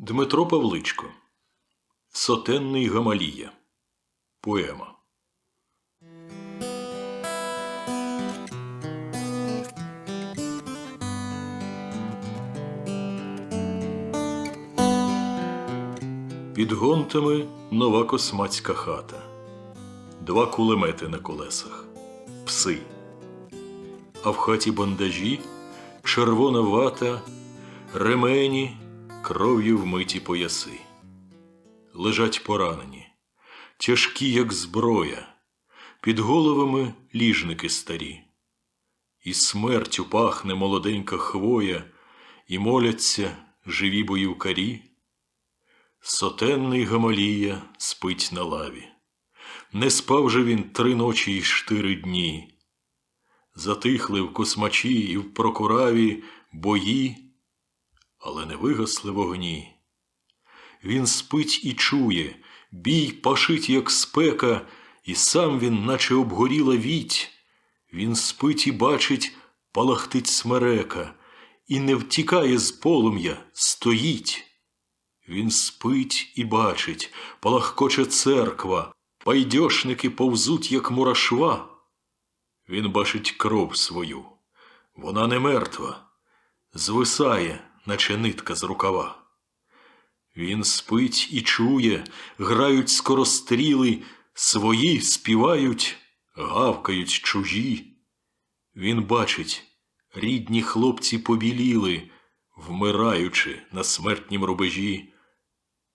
Дмитро Павличко. Сотенний Гамалія. Поема. Під гонтами нова космацька хата, два кулемети на колесах, пси. А в хаті бандажі червона вата, ремені, кров'ю вмиті пояси. Лежать поранені, тяжкі, як зброя, під головами ліжники старі. І смертю пахне молоденька хвоя, і моляться живі боївкарі. Сотенний Гамалія спить на лаві. Не спав же він три ночі й штири дні. Затихли в космачі і в прокураві бої, але не вигасли вогні. Він спить і чує, бій пашить, як спека, і сам він, наче обгоріла віть. Він спить і бачить, палахтить смерека, і не втікає з полум'я, стоїть. Він спить і бачить, палахкоче церква, пайдьошники повзуть, як мурашва. Він бачить кров свою, вона не мертва, звисає, наче нитка з рукава. Він спить і чує, грають скоростріли, свої співають, гавкають чужі. Він бачить, рідні хлопці побіліли, вмираючи на смертнім рубежі.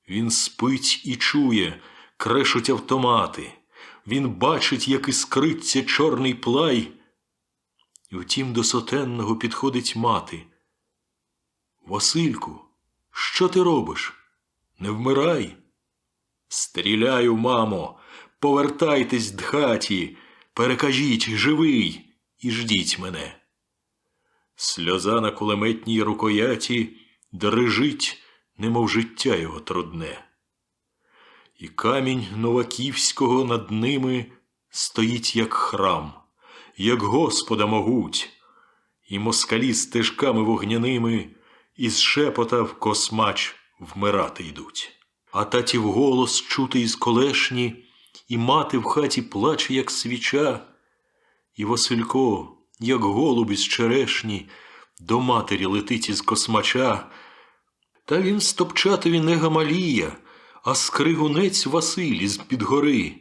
Він спить і чує, крешуть автомати. Він бачить, як іскриться чорний плай. Втім до сотенного підходить мати. Васильку, що ти робиш? Не вмирай. Стріляю, мамо, повертайтесь дхаті, перекажіть, живий, і ждіть мене. Сльоза на кулеметній рукояті дрижить, немов життя його трудне. І камінь Новаківського над ними стоїть, як храм, як Господа могуть, і москалі стежками вогняними із шепота в космач вмирати йдуть. А татів голос чути із колешні, і мати в хаті плаче, як свіча, і Василько, як голуб із черешні, до матері летить із космача. Та він стопчатові не гамалія, а скригунець Василь із під гори.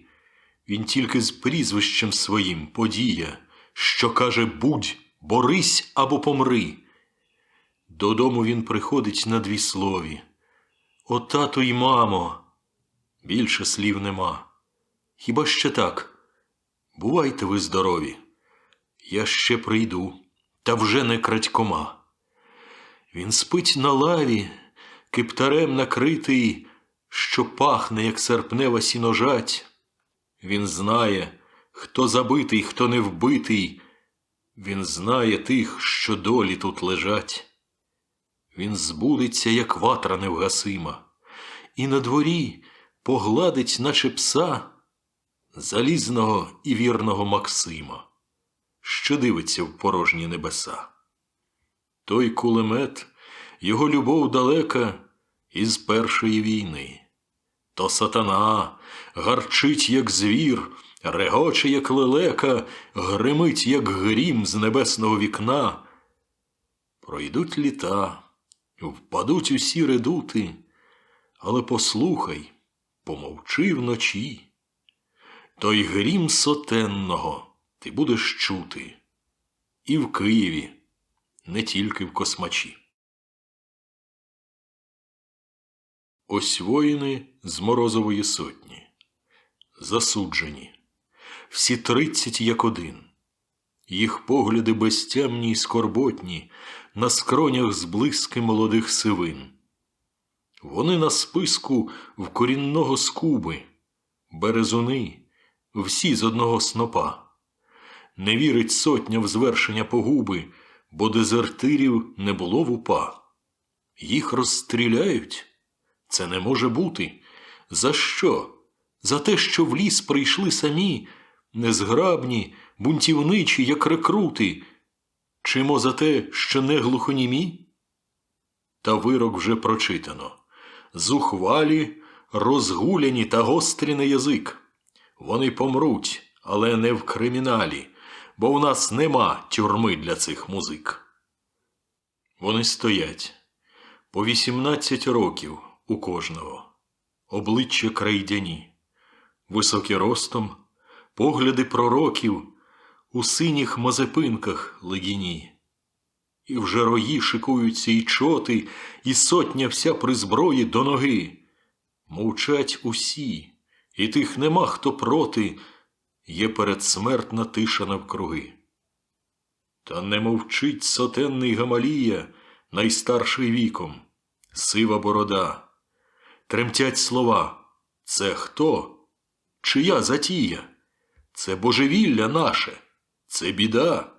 Він тільки з прізвищем своїм подія, що каже будь, борись або помри. Додому він приходить на дві слові. О, тато й мамо, більше слів нема. Хіба ще так? Бувайте ви здорові. Я ще прийду, та вже не крадькома. Він спить на лаві, киптарем накритий, що пахне, як серпнева сіножать. Він знає, хто забитий, хто не вбитий. Він знає тих, що долі тут лежать. Він збудеться, як ватра невгасима, і на дворі погладить, наче пса, залізного і вірного Максима, що дивиться в порожні небеса. Той кулемет, його любов далека із першої війни. То сатана гарчить, як звір, регоче, як лелека, гримить, як грім з небесного вікна. Пройдуть літа, впадуть усі редути, але послухай, помовчи вночі. Той грім сотенного ти будеш чути і в Києві, не тільки в космачі. Ось воїни з Морозової сотні. Засуджені. Всі тридцять як один. Їх погляди безтямні й скорботні, на скронях зблиски молодих сивин. Вони на списку в корінного скуби, березуни, всі з одного снопа. Не вірить сотня в звершення погуби, бо дезертирів не було в упа. Їх розстріляють? Це не може бути. За що? За те, що в ліс прийшли самі, незграбні, бунтівничі, як рекрути, Чимо за те, що не глухонімі? Та вирок вже прочитано. зухвалі, розгуляні та гострі на язик. Вони помруть, але не в криміналі, бо в нас нема тюрми для цих музик. Вони стоять по 18 років у кожного, обличчя крайдяні, високі ростом, погляди пророків у синіх мазепинках легіні. І вже рої шикуються і чоти, і сотня вся при зброї до ноги. Мовчать усі, і тих нема хто проти, є передсмертна тиша навкруги. Та не мовчить сотенний Гамалія, найстарший віком, сива борода. Тремтять слова Це хто? Чия затія? Це божевілля наше, це біда.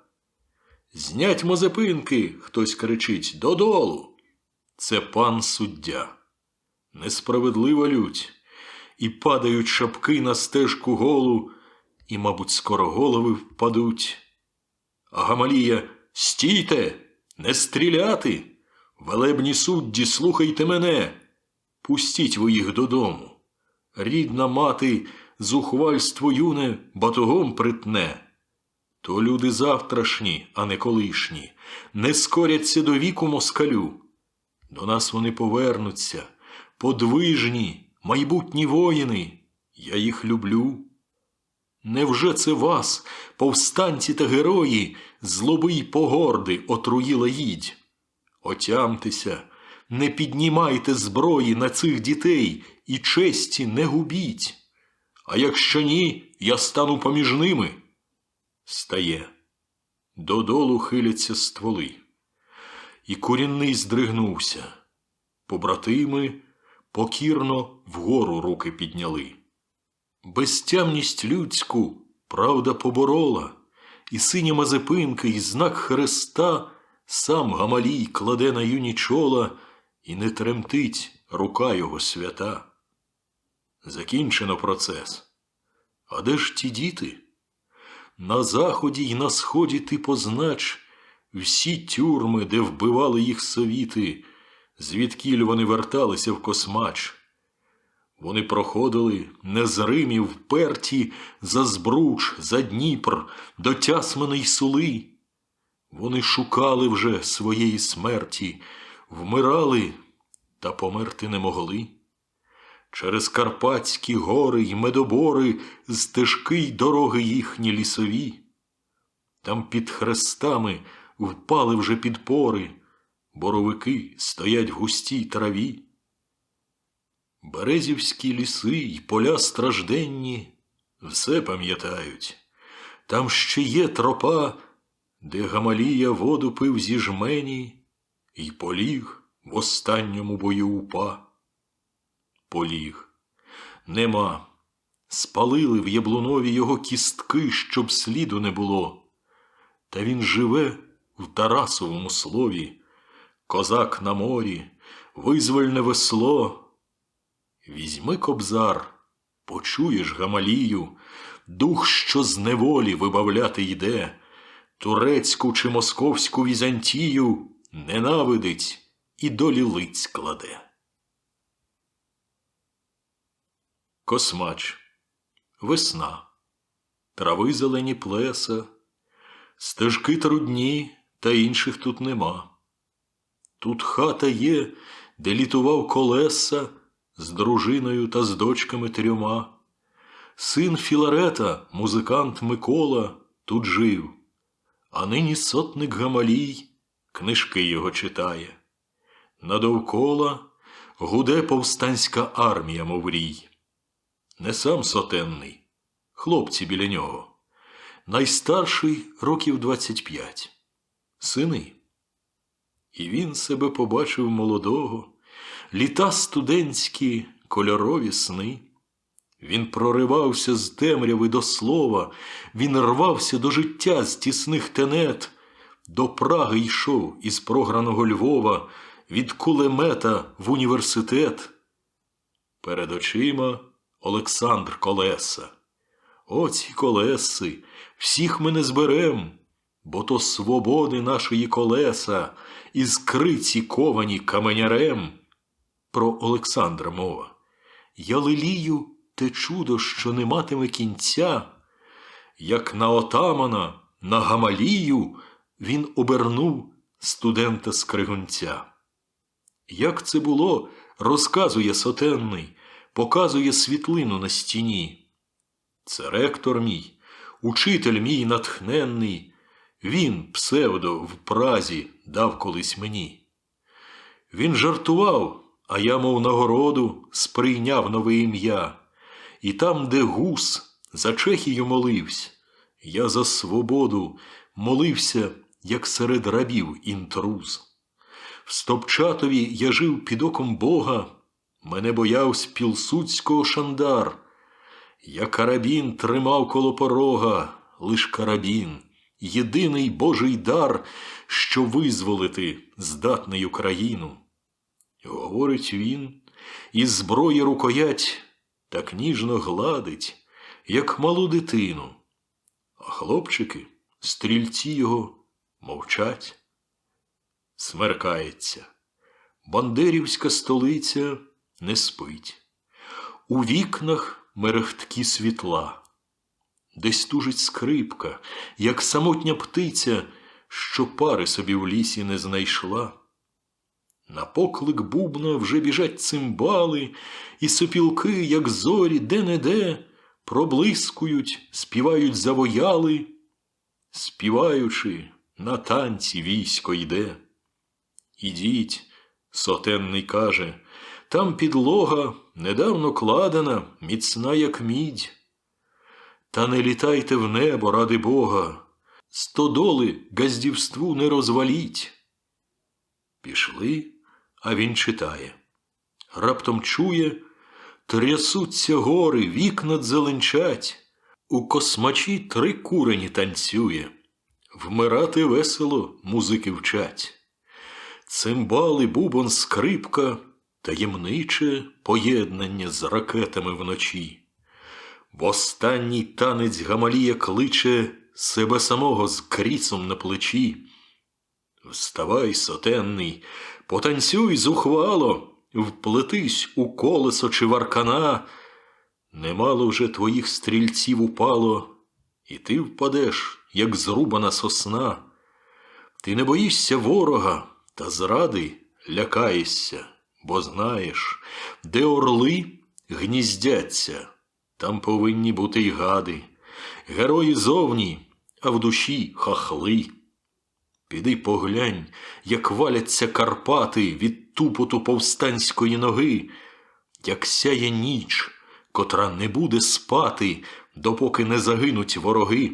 Знять мазепинки, хтось кричить додолу. Це пан суддя. Несправедлива лють. І падають шапки на стежку голу, і, мабуть, скоро голови впадуть. А Гамалія стійте, не стріляти. Велебні судді, слухайте мене. Пустіть ви їх додому. Рідна мати зухвальство юне батогом притне. То люди завтрашні, а не колишні, не скоряться до віку москалю. До нас вони повернуться, подвижні, майбутні воїни. Я їх люблю. Невже це вас, повстанці та герої, злоби й погорди отруїла їдь? Отямтеся, не піднімайте зброї на цих дітей і честі не губіть. А якщо ні, я стану поміж ними. Стає. Додолу хиляться стволи. І курінний здригнувся. Побратими покірно вгору руки підняли. Безтямність людську правда поборола, і синя мазепинка, і знак хреста сам Гамалій кладе на юні чола, і не тремтить рука його свята. Закінчено процес. А де ж ті діти? На заході й на сході ти познач всі тюрми, де вбивали їх совіти, звідкіль вони верталися в космач. Вони проходили незримі, вперті за збруч, за Дніпр, до Тясминої сули. Вони шукали вже своєї смерті, вмирали та померти не могли. Через Карпатські гори й медобори стежки й дороги їхні лісові. Там під хрестами впали вже підпори, боровики стоять в густій траві. Березівські ліси й поля стражденні все пам'ятають. Там ще є тропа, де Гамалія воду пив зі жмені й поліг в останньому бою упа. Поліг. Нема. Спалили в Яблунові його кістки, щоб сліду не було. Та він живе в Тарасовому слові, козак на морі, визвольне весло. Візьми кобзар, почуєш Гамалію, дух, що з неволі вибавляти йде, турецьку чи московську Візантію ненавидить і долі лиць кладе. Космач, весна, трави зелені плеса, стежки трудні, та інших тут нема. Тут хата є, де літував колеса з дружиною та з дочками трьома. Син Філарета, музикант Микола, тут жив, а нині сотник Гамалій книжки його читає. Надовкола гуде повстанська армія, мов рій. Не сам сотенний, хлопці біля нього. Найстарший років двадцять п'ять. Сини. І він себе побачив молодого, літа студентські кольорові сни. Він проривався з темряви до слова, він рвався до життя з тісних тенет, до Праги йшов із програного Львова, від кулемета в університет. Перед очима Олександр Колеса. Оці колеси, всіх ми не зберем, бо то свободи нашої колеса, із криці ковані каменярем. про Олександра мова. Я лелію те чудо, що не матиме кінця, як на отамана, на Гамалію він обернув студента скригунця. Як це було, розказує сотенний, показує світлину на стіні. Це ректор мій, учитель мій натхненний, він, псевдо, в празі дав колись мені. Він жартував, а я, мов нагороду, сприйняв нове ім'я. І там, де гус за Чехію молився, я за свободу молився, як серед рабів інтрус. В Стопчатові я жив під оком Бога, мене боявсь пілсудського шандар. Я карабін тримав коло порога, лиш карабін, єдиний Божий дар, що визволити здатний Україну. Говорить він, і зброї рукоять так ніжно гладить, як малу дитину. А хлопчики, стрільці його, мовчать. Смеркається. Бандерівська столиця не спить. У вікнах мерехткі світла. Десь тужить скрипка, як самотня птиця, що пари собі в лісі не знайшла. На поклик бубна вже біжать цимбали, і сопілки, як зорі, де-не-де, проблискують, співають завояли. Співаючи, на танці військо йде. Ідіть, сотенний каже, там підлога недавно кладена, міцна, як мідь. Та не літайте в небо ради Бога, стодоли газдівству не розваліть. Пішли, а він читає. Раптом чує, трясуться гори, вікна дзеленчать, у космачі три курені танцює, вмирати весело музики вчать. Цимбали, бубон, скрипка, таємниче поєднання з ракетами вночі. В останній танець Гамалія кличе себе самого з кріцом на плечі. Вставай, сотенний, потанцюй зухвало, вплетись у колесо чи варкана. Немало вже твоїх стрільців упало, і ти впадеш, як зрубана сосна. Ти не боїшся ворога, та зради лякаєшся, бо знаєш, де орли гніздяться, там повинні бути й гади, герої зовні, а в душі хахли. Піди поглянь, як валяться Карпати від тупоту повстанської ноги, як сяє ніч, котра не буде спати, допоки не загинуть вороги.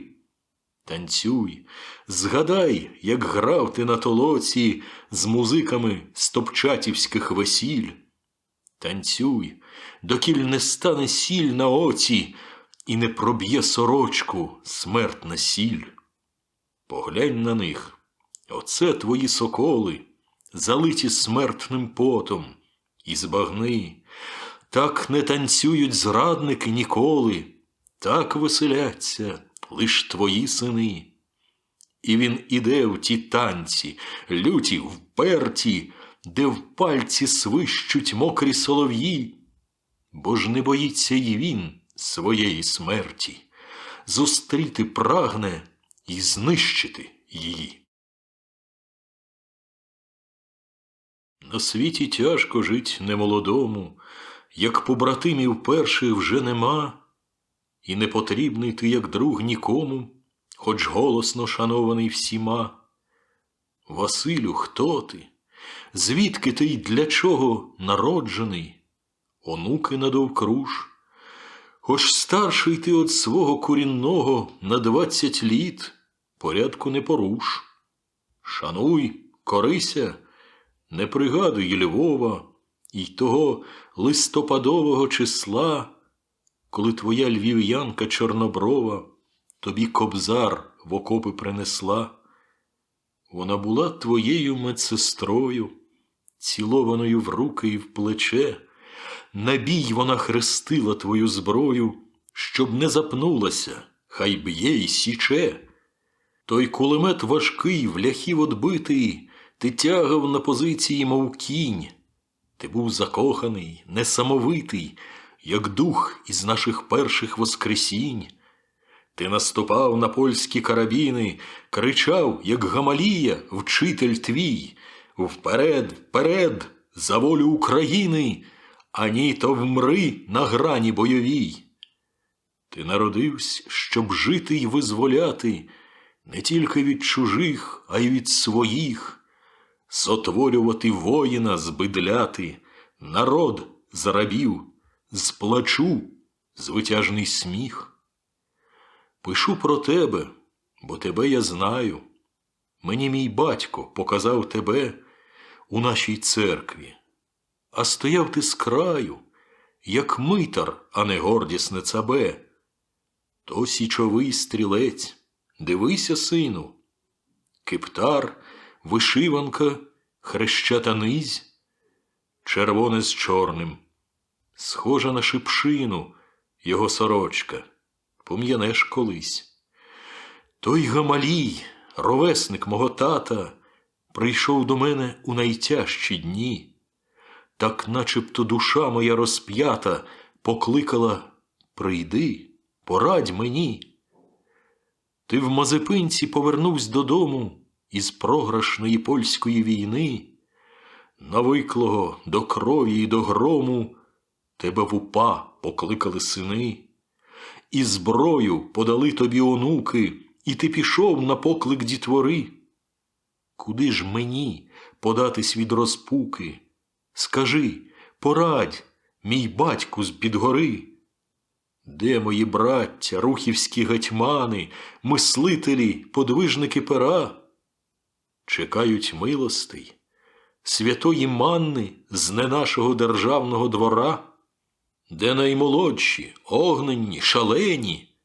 Танцюй, згадай, як грав ти на толоці з музиками стопчатівських весіль. Танцюй, докіль не стане сіль на оці і не проб'є сорочку смертна сіль. Поглянь на них, оце твої соколи, залиті смертним потом, і збагни, так не танцюють зрадники ніколи, так веселяться лиш твої сини. І він іде в ті танці, люті, вперті, де в пальці свищуть мокрі солов'ї, бо ж не боїться й він своєї смерті, зустріти прагне і знищити її. На світі тяжко жить немолодому, як побратимів перших вже нема, і не потрібний ти, як друг, нікому, хоч голосно шанований всіма. Василю, хто ти? Звідки ти й для чого народжений? Онуки надовкруж. Хоч старший ти от свого корінного на двадцять літ, порядку не поруш. Шануй, корися, не пригадуй Львова і того листопадового числа, коли твоя львів'янка чорноброва тобі кобзар в окопи принесла. Вона була твоєю медсестрою, цілованою в руки і в плече. На бій вона хрестила твою зброю, щоб не запнулася, хай б'є й січе. Той кулемет важкий, в ляхів одбитий, ти тягав на позиції, мов кінь. Ти був закоханий, несамовитий, як дух із наших перших воскресінь. Ти наступав на польські карабіни, кричав, як Гамалія, вчитель твій, вперед, вперед, за волю України, ані то вмри на грані бойовій. Ти народився, щоб жити й визволяти не тільки від чужих, а й від своїх, сотворювати воїна збидляти, народ з рабів, з плачу звитяжний сміх. Пишу про тебе, бо тебе я знаю. Мені мій батько показав тебе у нашій церкві, а стояв ти з краю, як митар, а не гордісне цабе. То січовий стрілець, дивися, сину, киптар, вишиванка, хрещата низь, червоне з чорним, схожа на шипшину його сорочка, пом'янеш колись. Той Гамалій, ровесник мого тата, прийшов до мене у найтяжчі дні, так начебто душа моя розп'ята покликала Прийди, порадь мені. Ти в Мазепинці повернувся додому із програшної польської війни, навиклого до крові і до грому, тебе в упа покликали сини, і зброю подали тобі онуки, і ти пішов на поклик дітвори. Куди ж мені податись від розпуки? Скажи, порадь, мій батьку з під гори. Де мої браття, рухівські гетьмани, мислителі, подвижники пера? Чекають милостей, святої манни з не нашого державного двора, де наймолодші, огненні, шалені,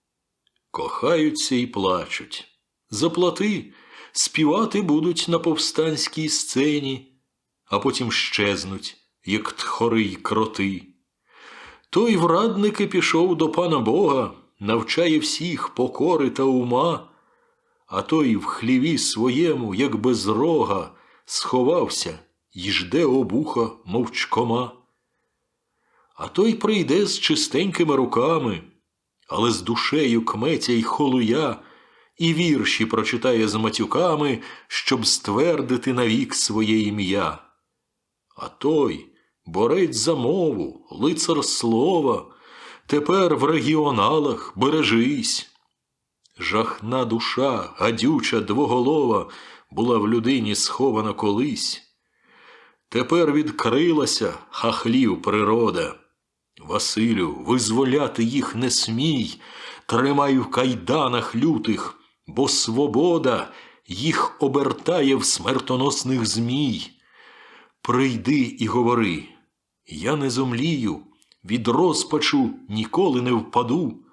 кохаються і плачуть. Заплати, співати будуть на повстанській сцені, а потім щезнуть, як тхори й кроти. Той в радники пішов до пана Бога, навчає всіх покори та ума, а той в хліві своєму, як без рога, сховався й жде обуха мовчкома. А той прийде з чистенькими руками, але з душею кметя й холуя, і вірші прочитає з матюками, щоб ствердити навік своє ім'я. А той, борець за мову, лицар слова, тепер в регіоналах бережись. Жахна душа, гадюча двоголова, була в людині схована колись. Тепер відкрилася хахлів природа. Василю, визволяти їх не смій, тримай в кайданах лютих, бо свобода їх обертає в смертоносних змій. Прийди і говори, я не зомлію, від розпачу ніколи не впаду,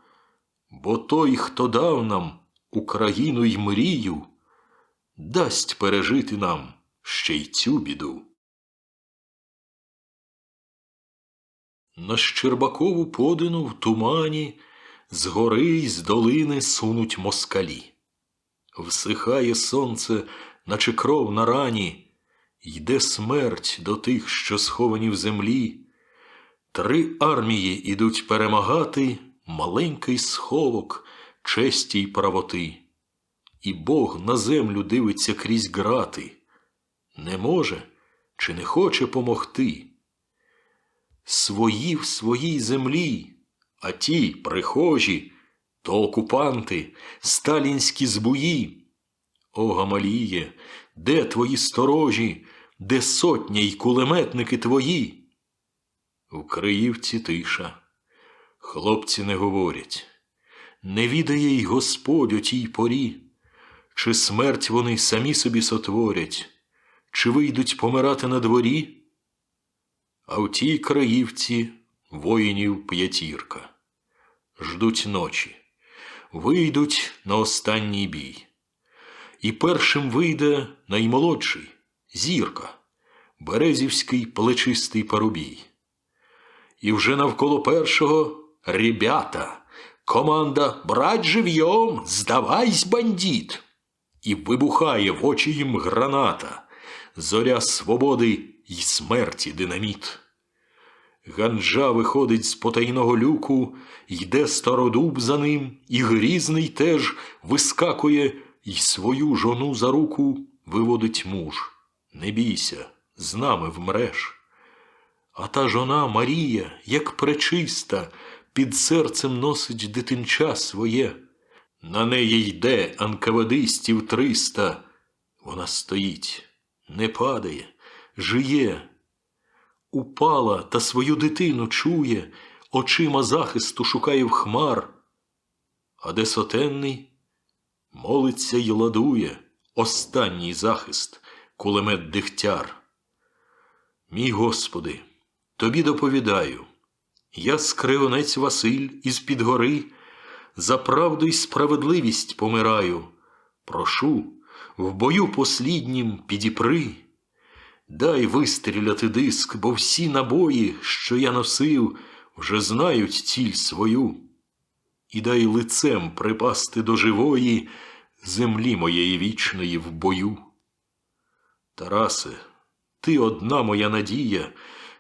бо той, хто дав нам Україну й мрію, дасть пережити нам ще й цю біду. На Щербакову подину в тумані з гори й з долини сунуть москалі. Всихає сонце, наче кров на рані, йде смерть до тих, що сховані в землі. Три армії ідуть перемагати маленький сховок честі й правоти. І Бог на землю дивиться крізь грати. Не може чи не хоче помогти. Свої в своїй землі, а ті прихожі, то окупанти, сталінські збуї. О, Гамаліє, де твої сторожі, де сотня й кулеметники твої? В Криївці тиша. Хлопці не говорять. Не відає й Господь у тій порі, чи смерть вони самі собі сотворять, чи вийдуть помирати на дворі? А в тій краївці воїнів п'ятірка. Ждуть ночі, вийдуть на останній бій. І першим вийде наймолодший зірка, березівський плечистий парубій. І вже навколо першого ребята, команда брать живьом, здавайсь, бандит. І вибухає в очі їм граната. Зоря свободи й смерті динаміт. Ганжа виходить з потайного люку, йде стародуб за ним, і грізний теж вискакує, й свою жону за руку виводить муж. Не бійся, з нами вмреш. А та жона Марія, як пречиста, під серцем носить дитинча своє. На неї йде анкавадистів триста. Вона стоїть, не падає, жиє. Упала та свою дитину чує, очима захисту шукає в хмар. А де сотенний молиться й ладує останній захист, кулемет дихтяр. Мій Господи, тобі доповідаю, я скривонець Василь із під гори, за правду й справедливість помираю. Прошу, в бою посліднім підіпри. Дай вистріляти диск, бо всі набої, що я носив, вже знають ціль свою. І дай лицем припасти до живої землі моєї вічної в бою. Тарасе, ти одна моя надія,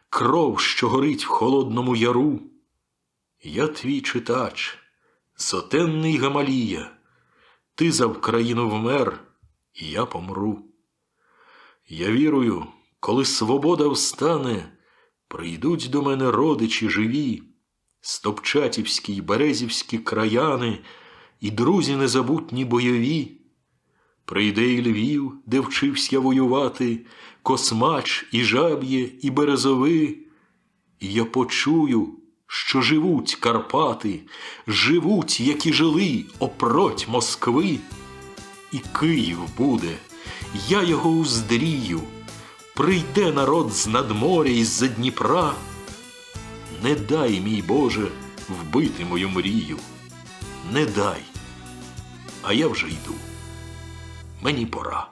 кров, що горить в холодному яру. Я твій читач, сотенний Гамалія, ти за Вкраїну вмер, і я помру. Я вірую, коли свобода встане, прийдуть до мене родичі живі, стопчатівські й березівські краяни і друзі незабутні бойові. Прийде і Львів, де вчився воювати, космач і жаб'є, і березови, і я почую, що живуть Карпати, живуть, як і жили опроть Москви. І Київ буде, я його уздрію, прийде народ з надморя і з-за Дніпра. Не дай, мій Боже, вбити мою мрію, не дай, а я вже йду. Мені пора.